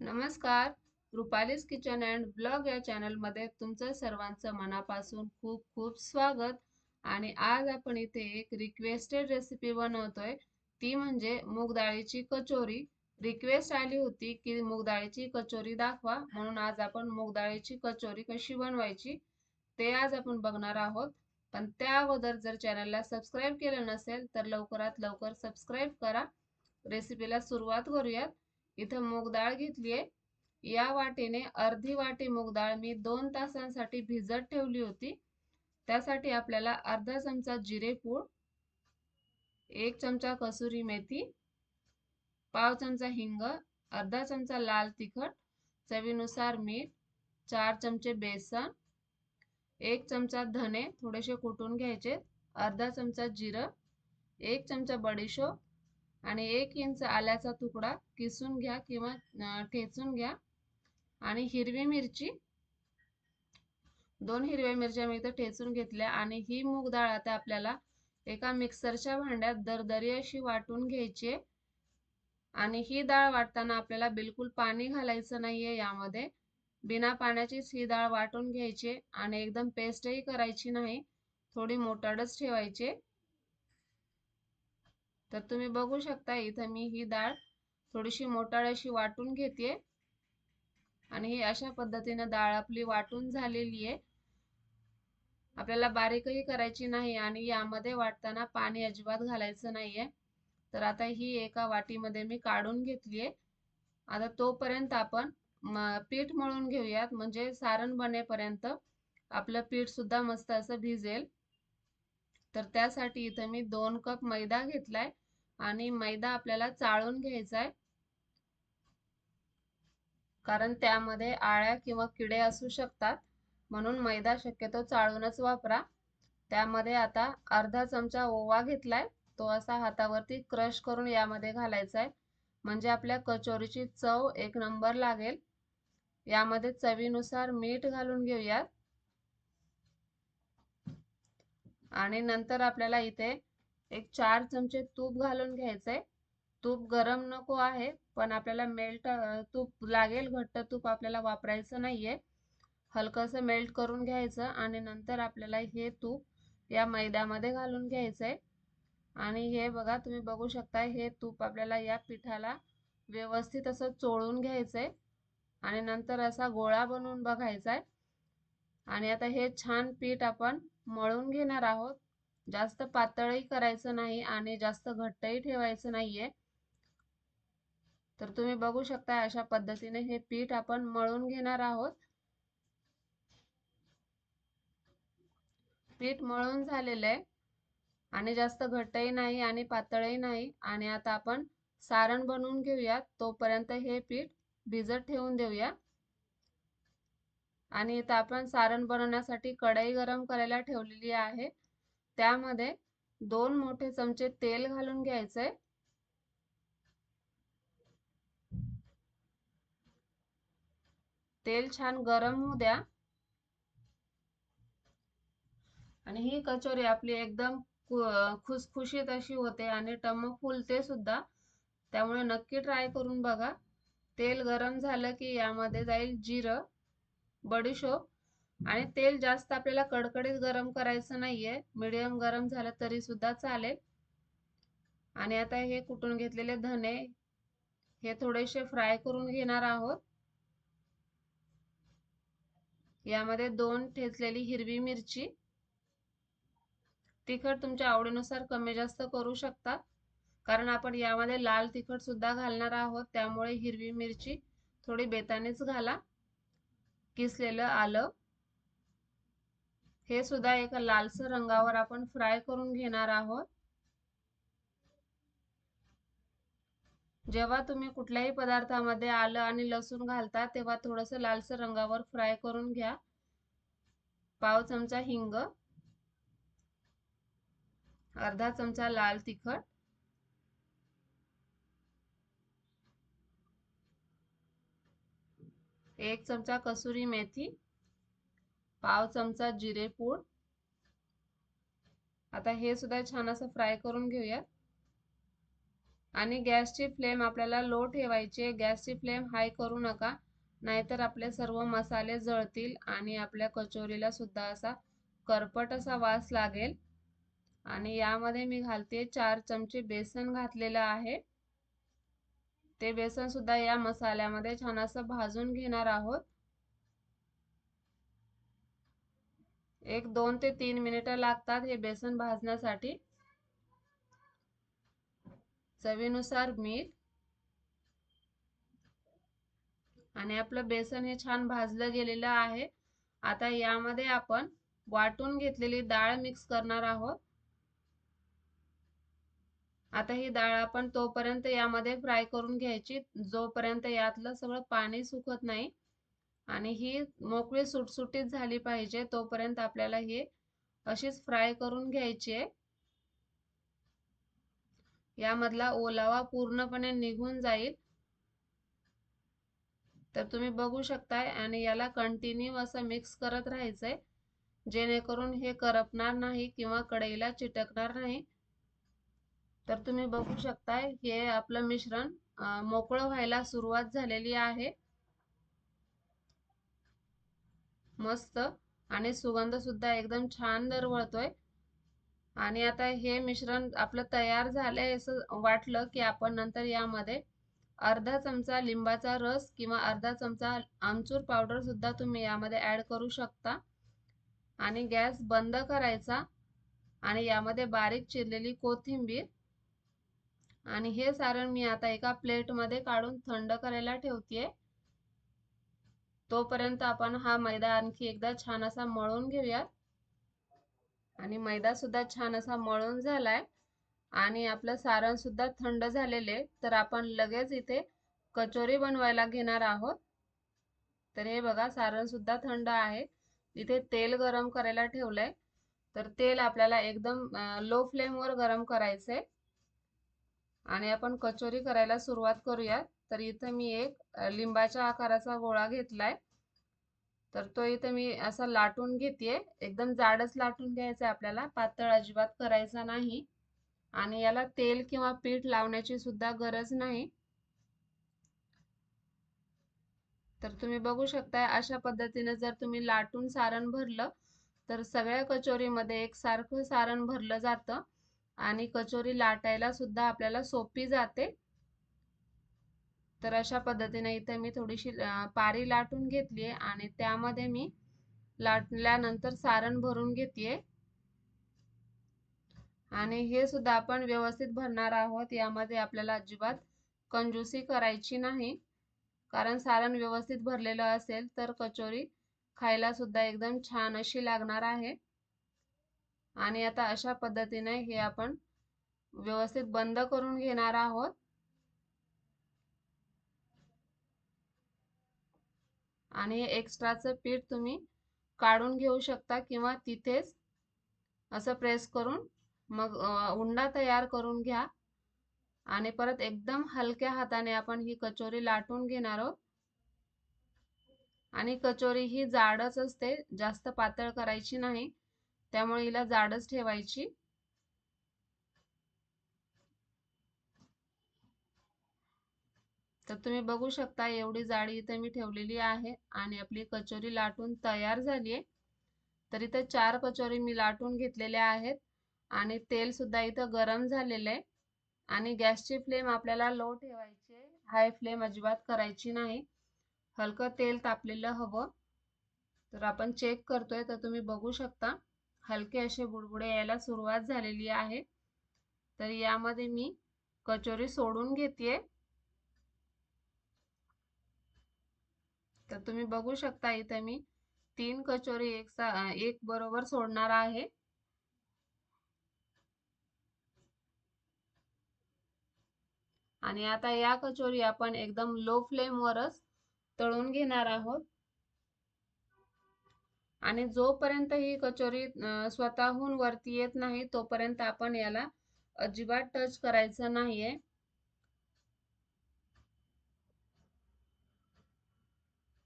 नमस्कार. रुपालीस kitchen and blog या चॅनलमध्ये तुमचं सर्वांचं मनापासून खूप खूप स्वागत. आणि आज आपण इथे एक रिक्वेस्टेड रेसिपी बनवतोय. ती म्हणजे मूगडाळीची कचोरी. रिक्वेस्ट आली होती की मूगडाळीची कचोरी दाखवा. म्हणून आज आपण मूगडाळीची कचोरी कशी बनवायची ते आज आपण बघणार आहोत. पण त्या अगोदर जर चॅनलला सबस्क्राईब केलं नसेल तर लवकरात लवकर सबस्क्राईब करा. रेसिपीला सुरुवात करूयात. इथं मूग डाळ घेतली आहे या वाटीने अर्धी वाटी मूग डाळ मी दोन तासांसाठी भिजत ठेवली होती. त्यासाठी आपल्याला अर्धा चमचा जिरेपूड एक चमचा कसुरी मेथी पाव चमचा हिंग अर्धा चमचा लाल तिखट चवीनुसार मीठ चार चमचे बेसन एक चमचा धने थोडेसे कुटून घ्यायचे अर्धा चमचा जिरं एक चमचा बडीशोप आणि एक इंच आल्याचा तुकडा किसून घ्या किंवा ठेचून घ्या. आणि हिरवी मिरची दोन हिरव्या मिरच्या मी इथं ठेचून घेतल्या आणि ही मूग डाळ आता आपल्याला एका मिक्सरच्या भांड्यात दरदरी अशी वाटून घ्यायची आणि ही डाळ वाटताना आपल्याला बिलकुल पाणी घालायचं नाहीये यामध्ये. बिना पाण्याचीच ही डाळ वाटून घ्यायची आणि एकदम पेस्टही करायची नाही. थोडी मोटाडच ठेवायची तर तुम्ही बघू शकता इथं मी ही डाळ थोडीशी मोटाळ अशी वाटून घेते. आणि ही अशा पद्धतीने डाळ आपली वाटून झालेली आहे. आपल्याला बारीकही करायची नाही आणि यामध्ये वाटताना पाणी अजिबात घालायचं नाहीये. तर आता ही एका वाटीमध्ये मी काढून घेतली आहे. आता तोपर्यंत आपण पीठ मळून घेऊयात. म्हणजे सारण बनेपर्यंत आपलं पीठ सुद्धा मस्त असं भिजेल. तर त्यासाठी इथं मी दोन कप मैदा घेतलाय आणि मैदा आपल्याला चाळून घ्यायचा आहे कारण त्यामध्ये आळ्या किंवा किडे असू शकतात. म्हणून मैदा शक्यतो चाळूनच वापरा. त्यामध्ये आता अर्धा चमचा ओवा घेतलाय. तो असा हातावरती क्रश करून यामध्ये घालायचा आहे म्हणजे आपल्या कचोरीची चव एक नंबर लागेल. यामध्ये चवीनुसार मीठ घालून घेऊयात. आणि नंतर आपल्याला इथे एक चार चमचे तूप घालून घ्यायचंय. तूप गरम नको आहे पण आपल्याला मेल्ट तूप लागेल घट्ट तूप आपल्याला वापरायचं नाहीये. हलकंसं मेल्ट करून घ्यायचं आणि नंतर आपल्याला हे तूप या मैद्यामध्ये घालून घ्यायचंय. आणि हे बघा तुम्ही बघू शकता हे तूप आपल्याला या पिठाला व्यवस्थित असं चोळून घ्यायचंय. आणि नंतर असा गोळा बनवून बघायचा आहे आणि आता हे छान पीठ आपण मळून घेणार आहोत. जास्त पातळही करायचं नाही आणि जास्त घट्टही ठेवायचं नाहीये. तर तुम्ही बघू शकता अशा पद्धतीने हे पीठ आपण मळून घेणार आहोत. पीठ मळून झालेलं आहे. आणि जास्त घट्टही नाही आणि पातळही नाही. आणि आता आपण सारण बनवून घेऊयात तोपर्यंत हे पीठ भिजत ठेवून देऊया. आणि इथं आपण सारण बनवण्यासाठी कढई गरम करायला ठेवलेली आहे. त्यामध्ये दोन मोठे चमचे तेल घालून घ्यायचंय. तेल छान गरम होऊ द्या. आणि ही कचोरी आपली एकदम खुसखुशीत अशी होते आणि टम्म फुलते सुद्धा. त्यामुळे नक्की ट्राय करून बघा. तेल गरम झालं की यामध्ये जाईल जिरं. बडीशोप आणि तेल जास्त आपल्याला कडकडीत गरम करायचं नाहीये. मिडियम गरम झालं तरी सुद्धा चालेल. आणि आता हे कुटून घेतलेले धने हे थोडेसे फ्राय करून घेणार आहोत. यामध्ये दोन ठेचलेली हिरवी मिरची. तिखट तुमच्या आवडीनुसार कमी जास्त करू शकता. कारण आपण यामध्ये लाल तिखट सुद्धा घालणार आहोत. त्यामुळे हिरवी मिरची थोडी बेतानेच घाला. किसलेलं आलं? हे सुद्धा एका लालसर रंगावर आपण फ्राय करून घेणार आहोत. जेव्हा तुम्ही कुठल्याही पदार्थामध्ये आलं आणि लसूण घालता तेव्हा थोडस लालसर रंगावर फ्राय करून घ्या. पाव चमचा हिंग अर्धा चमचा लाल तिखट एक चमचा कसुरी मेथी पाव चमचा जिरेपूड आता हे सुद्धा छान असं फ्राय करून घेऊयात. आणि गॅसची फ्लेम आपल्याला लो ठेवायची आहे. गॅसची फ्लेम हाय करू नका. नाहीतर आपले सर्व मसाले जळतील आणि आपल्या कचोरीला सुद्धा असा करपट असा वास लागेल. आणि यामध्ये मी घालते चार चमचे बेसन घातलेलं आहे. ते बेसन सुद्धा या मसाल्यामध्ये छान असं भाजून घेणार आहोत. एक दोन ते तीन मिनिटं लागतात हे बेसन भाजण्यासाठी. चवीनुसार मीठ. आणि आपलं बेसन हे छान भाजलं गेलेलं आहे. आता यामध्ये आपण वाटून घेतलेली डाळ मिक्स करणार आहोत. आता ही डाळ आपण तोपर्यंत यामध्ये फ्राय करून घ्यायची. जोपर्यंत यातलं सगळं पाणी सुकत नाही आणि ही मोकळी सुटसुटीत झाली पाहिजे तोपर्यंत आपल्याला हे अशीच फ्राय करून घ्यायची आहे. यामधला ओलावा पूर्णपणे निघून जाईल. तर तुम्ही बघू शकताय आणि याला कंटिन्यू असं मिक्स करत राहायचंय. जेणेकरून हे करपणार नाही किंवा कढईला चिटकणार नाही. तर तुम्ही बघू शकताय हे आपलं मिश्रण मोकळं व्हायला सुरुवात झालेली आहे. मस्त आणि सुगंध सुद्धा एकदम छान दरवळतोय. आणि आता हे मिश्रण आपलं तयार झालंय असं वाटलं की आपण नंतर यामध्ये अर्धा चमचा लिंबाचा रस किंवा अर्धा चमचा आमचूर पावडर सुद्धा तुम्ही यामध्ये ऍड करू शकता. आणि गॅस बंद करायचा आणि यामध्ये बारीक चिरलेली कोथिंबीर आणि हे सारण मी आता एका प्लेटमध्ये काढून थंड करायला ठेवतेय. तोपर्यंत आपण हा मैदा आणखी एकदा छान असा मळून घेऊयात. आणि मैदा सुद्धा छान असा मळून झालाय. आणि आपलं सारण सुद्धा थंड झालेले तर आपण लगेच इथे कचोरी बनवायला घेणार आहोत. तर हे बघा सारण सुद्धा थंड आहे. इथे तेल गरम करायला ठेवलंय. तर तेल आपल्याला एकदम लो फ्लेमवर गरम करायचंय. आणि आपण कचोरी करायला सुरुवात करूया तर इथं मी एक लिंबाच्या आकाराचा गोळा घेतलाय. तर तो इथं मी असा लाटून घेते एकदम जाडच लाटून घ्यायचा आपल्याला. पातळ अजिबात करायचा नाही. आणि याला तेल किंवा पीठ लावण्याची सुद्धा गरज नाही. तर तुम्ही बघू शकता अशा पद्धतीने जर तुम्ही लाटून सारण भरलं तर सगळ्या कचोरीमध्ये एकसारखं सारण भरलं जातं. आणि कचोरी लाटायला सुद्धा आपल्याला सोपी जाते. तर अशा पद्धतीने इथे मी थोडीशी पारी लाटून घेतली आहे आणि त्यामध्ये मी लाटल्यानंतर सारण भरून घेते आणि हे सुद्धा आपण व्यवस्थित भरणार आहोत यामध्ये आपल्याला अजिबात कंजूसी करायची नाही. कारण सारण व्यवस्थित भरलेलं असेल तर कचोरी खायला सुद्धा एकदम छान अशी लागणार आहे. आणि आता अशा पद्धतीने हे आपण व्यवस्थित बंद करून घेणार आहोत. आणि हे एक्स्ट्राचं पीठ तुम्ही काढून घेऊ शकता किंवा तिथेच असं प्रेस करून मग उंडा तयार करून घ्या. आणि परत एकदम हलक्या हाताने आपण ही कचोरी लाटून घेणार आहोत. आणि कचोरी ही जाडच असते जास्त पातळ करायची नाही. त्यामुळे हिला जाडच ठेवायची. तर तुम्ही बघू शकता एवढी जाडी इथे मी ठेवलेली आहे आणि आपली कचोरी लाटून तयार झाली आहे तर इथं चार कचोरी मी लाटून घेतलेल्या आहेत आणि तेल सुद्धा इथं गरम झालेलं आहे आणि गॅसची फ्लेम आपल्याला लो ठेवायची आहे. हाय फ्लेम अजिबात करायची नाही. हलकं तेल तापलेलं हवं. तर आपण चेक करतोय तर तुम्ही बघू शकता. हलके असे बुडबुडे यायला सुरुवात झालेली आहे. तर यामध्ये मी कचोरी सोडून घेते तर तुम्ही बघू शकता इथे मी तीन कचोरी एक एक बरोबर सोडणार आहे. आणि आता या कचोरी आपण एकदम लो फ्लेमवरच तळून घेणार आहोत. आणि जोपर्यंत ही कचोरी स्वतःहून वरती येत नाही तोपर्यंत आपण याला अजिबात टच करायचं नाहीये.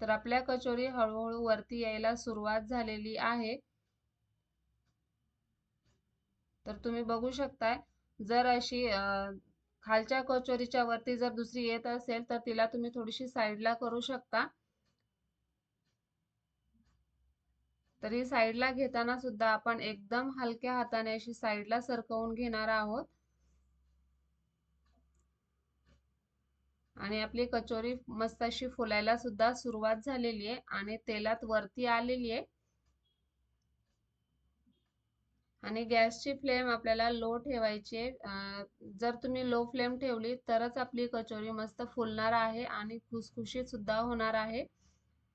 तर आपल्या कचोरी हळूहळू वरती यायला सुरुवात झालेली आहे. तर तुम्ही बघू शकताय जर अशी खालच्या कचोरीच्या वरती जर दुसरी येत असेल तर तिला तुम्ही थोडीशी साईडला करू शकता. तरी साईडला घेताना सुद्धा आपण एकदम हलक्या हाताने अशी साईडला सरकवून घेणार आहोत. आणि आपली कचोरी मस्त अशी फुलायला सुद्धा सुरुवात झालेली आहे आणि तेलात वरती आलेली आहे. आणि गॅसची फ्लेम आपल्याला लो ठेवायची आहे. जर तुम्ही लो फ्लेम ठेवली तरच आपली कचोरी मस्त फुलणार आहे आणि खुसखुशीत सुद्धा होणार आहे.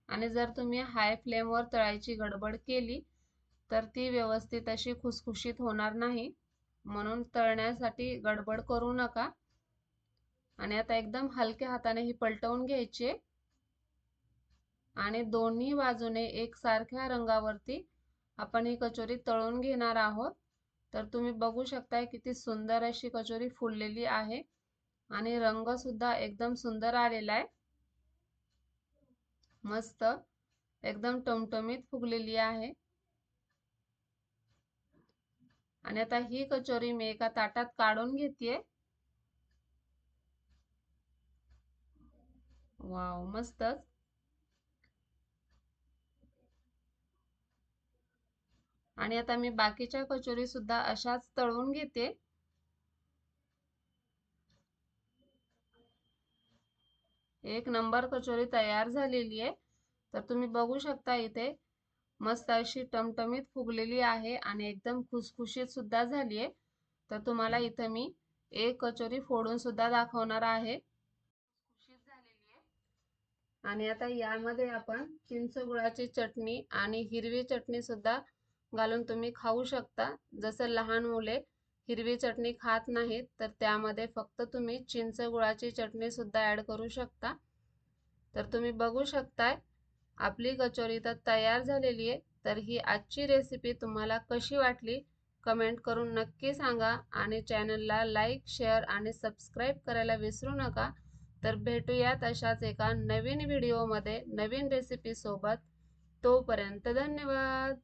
आणि जर तुम्ही हाय फ्लेमवर तळायची गडबड केली तर ती व्यवस्थित अशी खुसखुशीत होणार नाही. म्हणून तळण्यासाठी गडबड करू नका. आणि आता एकदम हलक्या हाताने ही पलटवून घ्यायची. आणि दोन्ही बाजूने एकसारख्या रंगावरती आपण ही कचोरी तळून घेणार आहोत. तर तुम्ही बघू शकताय किती सुंदर अशी कचोरी फुललेली आहे. आणि रंग सुद्धा एकदम सुंदर आलेला आहे. मस्त एकदम टमटमीत फुगलेली आहे. आणि आता ही कचोरी मी एका ताटात काढून घेते वाव मस्तच आणि आता मी बाकीच्या कचोरी सुद्धा अशाच तळून घेते. एक नंबर कचोरी तयार झालेली आहे. तर तुम्ही बघू शकता इथे मस्त अशी टमटमीत फुगलेली आहे आणि एकदम खुसखुशीत सुद्धा झाली आहे. तर तुम्हाला इथं मी एक कचोरी फोडून सुद्धा दाखवणार आहे. खुसखुशीत झालेली आहे. आणि आता यामध्ये आपण चिंच गुळाची चटणी आणि हिरवी चटणी सुद्धा घालून तुम्ही खाऊ शकता. जसं लहान मुले हिरवी चटणी खात नाहीत तर त्यामध्ये फक्त तुम्ही चिंच गुळाची चटणी सुद्धा ॲड करू शकता. तर तुम्ही बघू शकताय आपली कचोरी तर तयार झालेली आहे तर ही आजची रेसिपी तुम्हाला कशी वाटली कमेंट करून नक्की सांगा आणि चॅनलला लाईक शेअर आणि सबस्क्राईब करायला विसरू नका. तर भेटूयात अशाच एका नवीन व्हिडिओमध्ये नवीन रेसिपीसोबत तोपर्यंत धन्यवाद!